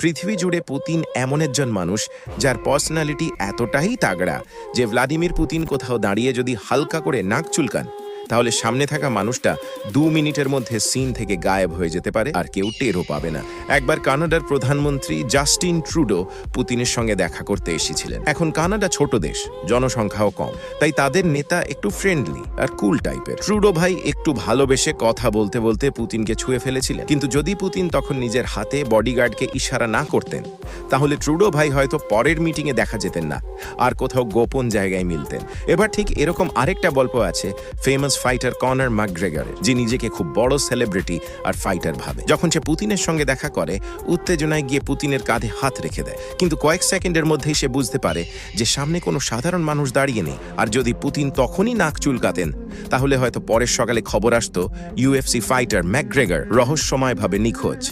পৃথিবী জুড়ে পুতিন এমন একজন মানুষ যার পার্সোনালিটি এতটাই তাগড়া যে ভ্লাদিমির পুতিন কোথাও দাঁড়িয়ে যদি হালকা করে নাক চুলকান তাহলে সামনে থাকা মানুষটা দু মিনিটের মধ্যে সিন থেকে গায়েব হয়ে যেতে পারে আর কেউ টেরও পাবে না। একবার কানাডার প্রধানমন্ত্রী জাস্টিন ট্রুডো পুতিনের সঙ্গে দেখা করতে এসেছিলেন। এখন কানাডা ছোট দেশ, জনসংখ্যাও কম। তাই তাদের নেতা একটু ফ্রেন্ডলি আর কুল টাইপের ট্রুডো ভাই একটু ভালোবেসে কথা বলতে বলতে পুতিনকে ছুঁয়ে ফেলেছিলেন। কিন্তু যদি পুতিন তখন নিজের হাতে বডিগার্ডকে ইশারা না করতেন, তাহলে ট্রুডো ভাই হয়তো পরের মিটিংয়ে দেখা যেতেন না, আর কোথাও গোপন জায়গায় মিলতেন। এবার ঠিক এরকম আরেকটা গল্প আছে ফেমাস ফাইটার কর্নার ম্যাকগ্রেগারের যে নিজেকে খুব বড় সেলিব্রিটি আর ফাইটার ভাবে। যখন সে পুতিনের সঙ্গে দেখা করে, উত্তেজনায় গিয়ে পুতিনের কাঁধে হাত রেখে দেয়। কিন্তু কয়েক সেকেন্ডের মধ্যেই সে বুঝতে পারে যে সামনে কোনো সাধারণ মানুষ দাঁড়িয়ে নেই। আর যদি পুতিন তখনই নাক চুলকাতেন, তাহলে হয়তো পরের সকালে খবর আসতো ইউএফসি ফাইটার ম্যাকগ্রেগার রহস্যময়ভাবে নিখোঁজ।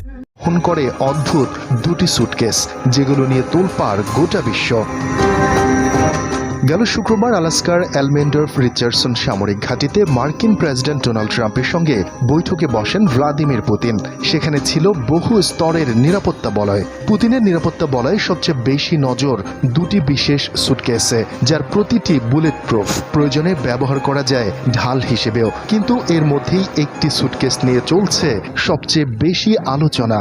খুন করে অদ্ভুত দুটি সুটকেস যেগুলো নিয়ে তোলপাড় গোটা বিশ্ব। গেল শুক্রবার আলাস্কার অ্যালমেন্ডার্ফ রিচার্ডসন সামরিক ঘাঁটিতে মার্কিন প্রেসিডেন্ট ডোনাল্ড ট্রাম্পের সঙ্গে বৈঠকে বসেন ভ্লাদিমির পুতিন। সেখানে ছিল বহু স্তরের নিরাপত্তা বলয়। পুতিনের নিরাপত্তা বলয়ে সবচেয়ে বেশি নজর দুটি বিশেষ সুটকেসে যার প্রতিটি বুলেট প্রুফ প্রয়োজনে ব্যবহার করা যায় ঢাল হিসেবেও। কিন্তু এর মধ্যেই একটি সুটকেস নিয়ে চলছে সবচেয়ে বেশি আলোচনা।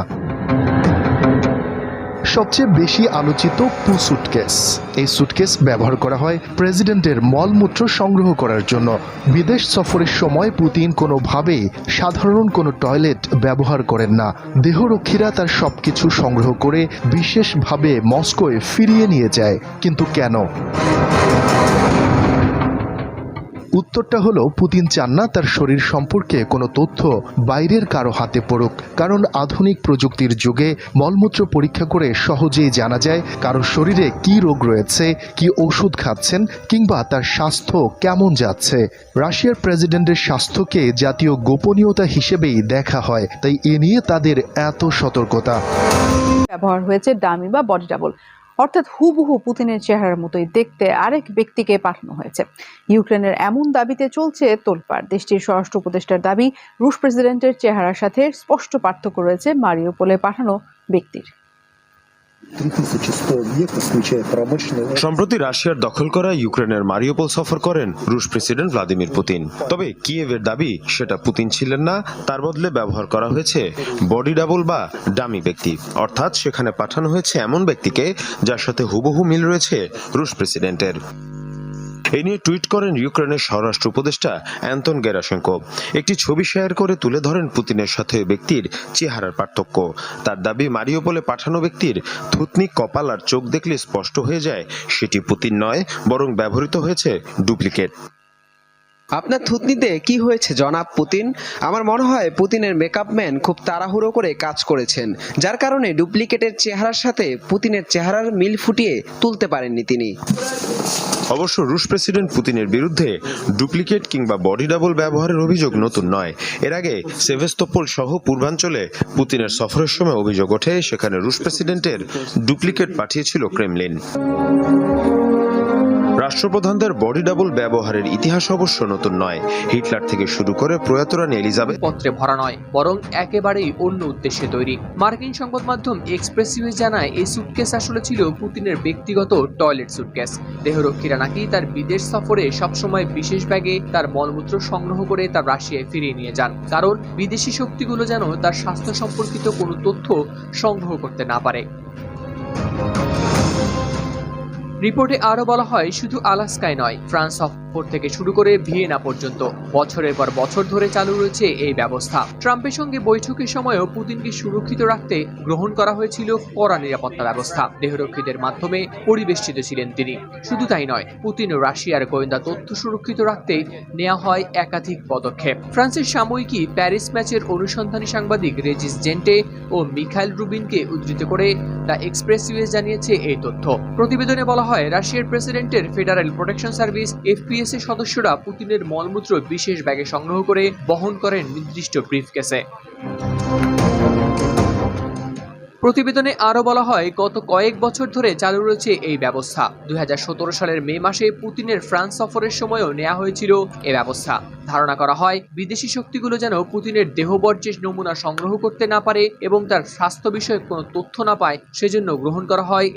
সবচেয়ে বেশি আলোচিত পু সুটকেস। এই সুটকেস ব্যবহার করা হয় প্রেসিডেন্টের মলমূত্র সংগ্রহ করার জন্য। বিদেশ সফরের সময় পুতিন কোনোভাবেই সাধারণ কোনো টয়লেট ব্যবহার করেন না। দেহরক্ষীরা তার সবকিছু সংগ্রহ করে বিশেষভাবে মস্কোয় ফিরিয়ে নিয়ে যায়। কিন্তু কেন? উত্তরটা হলো, পুতিন চান না তার শরীর সম্পর্কে কোনো তথ্য বাইরের কারও হাতে পড়ুক, কারণ আধুনিক প্রযুক্তির যুগে মলমূত্র পরীক্ষা করে সহজেই জানা যায় কারও শরীরে কি রোগ রয়েছে, কি ওষুধ খাচ্ছেন, কিংবা তার স্বাস্থ্য কেমন যাচ্ছে। রাশিয়ার প্রেসিডেন্টের স্বাস্থ্যকে জাতীয় গোপনীয়তা হিসেবেই দেখা হয়, তাই এ নিয়ে তাদের এত সতর্কতা। ব্যবহার হয়েছে ডামি বা বডি ডাবল। অর্থাৎ হুবহু পুতিনের চেহারার মতোই দেখতে আরেক ব্যক্তিকে পাঠানো হয়েছে। ইউক্রেনের এমন দাবিতে চলছে তোলপাড়। দেশটির স্বরাষ্ট্র উপদেষ্টার দাবি, রুশ প্রেসিডেন্টের চেহারার সাথে স্পষ্ট পার্থক্য রয়েছে মারিওপোলে পাঠানো ব্যক্তির। সম্প্রতি রাশিয়ার দখল করা ইউক্রেনের মারিওপোল সফর করেন রুশ প্রেসিডেন্ট ভ্লাদিমির পুতিন তবে কিয়েভের দাবি সেটা পুতিন ছিলেন না, তার বদলে ব্যবহার করা হয়েছে বডি ডাবল বা ডামি ব্যক্তি। অর্থাৎ সেখানে পাঠানো হয়েছে এমন ব্যক্তিকে যার সাথে হুবহু মিল রয়েছে রুশ প্রেসিডেন্টের। এই নিয়ে টুইট করেন ইউক্রেনের স্বরাষ্ট্র উপদেষ্টা অ্যান্তন গেরাশঙ্কো একটি ছবি শেয়ার করে তুলে ধরেন পুতিনের সাথে ব্যক্তির চেহারার পার্থক্য। তার দাবি, মারিওপোলে পাঠানো ব্যক্তির থুতনি, কপাল আর চোখ দেখলে স্পষ্ট হয়ে যায় সেটি পুতিন নয়, বরং ব্যবহৃত হয়েছে ডুপ্লিকেট। আপনার থুতনিতে কি হয়েছে, জনাব পুতিন? আমার মনে হয় পুতিনের মেকআপ ম্যান খুব তাড়াহুড়ো করে কাজ করেছেন, যার কারণে ডুপ্লিকেটের চেহারার সাথে পুতিনের চেহারার মিল ফুটিয়ে তুলতে পারেননি তিনি। অবশ্য রুশ প্রেসিডেন্ট পুতিনের বিরুদ্ধে ডুপ্লিকেট কিংবা বডি ডাবল ব্যবহারের অভিযোগ নতুন নয়। এর আগে সেভেস্তোপোল সহ পূর্বাঞ্চলে পুতিনের সফরের সময় অভিযোগ ওঠে, সেখানে রুশ প্রেসিডেন্টের ডুপ্লিকেট পাঠিয়েছিল ক্রেমলিন। রাষ্ট্রপ্রধানদের বডি ডাবল ব্যবহারের ইতিহাস অবশ্য নতুন নয়। হিটলার থেকে শুরু করে প্রয়াত রানী এলিজাবেথ পত্রে ভরা নয়, বরং একেবারেই অন্য উদ্দেশ্যে তৈরি। মার্কিন সংবাদ মাধ্যম এক্সপ্রেসিভে জানায়, এই সুটকেস আসলে ছিল পুতিনের ব্যক্তিগত টয়লেট সুটকেস দেহরক্ষীরা নাকি তার বিদেশ সফরে সবসময় বিশেষ ব্যাগে তার মলমূত্র সংগ্রহ করে তার রাশিয়ায় ফিরিয়ে নিয়ে যান, কারণ বিদেশি শক্তিগুলো যেন তার স্বাস্থ্য সম্পর্কিত কোনো তথ্য সংগ্রহ করতে না পারে। রিপোর্টে আরও বলা হয়, শুধু আলাস্কায় নয়, ফ্রান্স সফর থেকে শুরু করে ভিয়েনা পর্যন্ত। বছরের পর বছর ধরে চালু রয়েছে এই ব্যবস্থা। ট্রাম্পের সঙ্গে বৈঠকের সময়ও পুতিনকে সুরক্ষিত রাখতে গ্রহণ করা হয়েছিল কড়া নিরাপত্তা ব্যবস্থা। দেহরক্ষীদের মাধ্যমে পরিবেষ্টিত ছিলেন তিনি। শুধু তাই নয়, পুতিন ও রাশিয়ার গোয়েন্দা তথ্য সুরক্ষিত রাখতে নেওয়া হয় একাধিক পদক্ষেপ। ফ্রান্সের সাময়িকী প্যারিস ম্যাচের অনুসন্ধানী সাংবাদিক রেজিস জেন্টে ও মিখাইল রুবিনকে উদ্ধৃত করে দ্য এক্সপ্রেস জানিয়েছে এই তথ্য। প্রতিবেদনে বলা হয় রাশিয়ার প্রেসিডেন্টের ফেডারেল প্রোটেকশন সার্ভিস, এফপিএস এর সদস্যরা পুতিনের মলমূত্র বিশেষ ব্যাগে সংগ্রহ করে বহন করেন নির্দিষ্ট ব্রিফকেসে। প্রতিবেদনে আরও বলা হয়, গত কয়েক বছর ধরে চালু রয়েছে এই ব্যবস্থা। দুই হাজার সতেরো সালের মে মাসে পুতিনের ফ্রান্স সফরের সময়ও নেওয়া হয়েছিল এ ব্যবস্থা। ধারণা করা হয়, বিদেশি শক্তিগুলো যেন পুতিনের দেহবর্জ্যের নমুনা সংগ্রহ করতে না পারে এবং তার স্বাস্থ্য বিষয়ক কোনো তথ্য না পায়, সেজন্য গ্রহণ করা হয়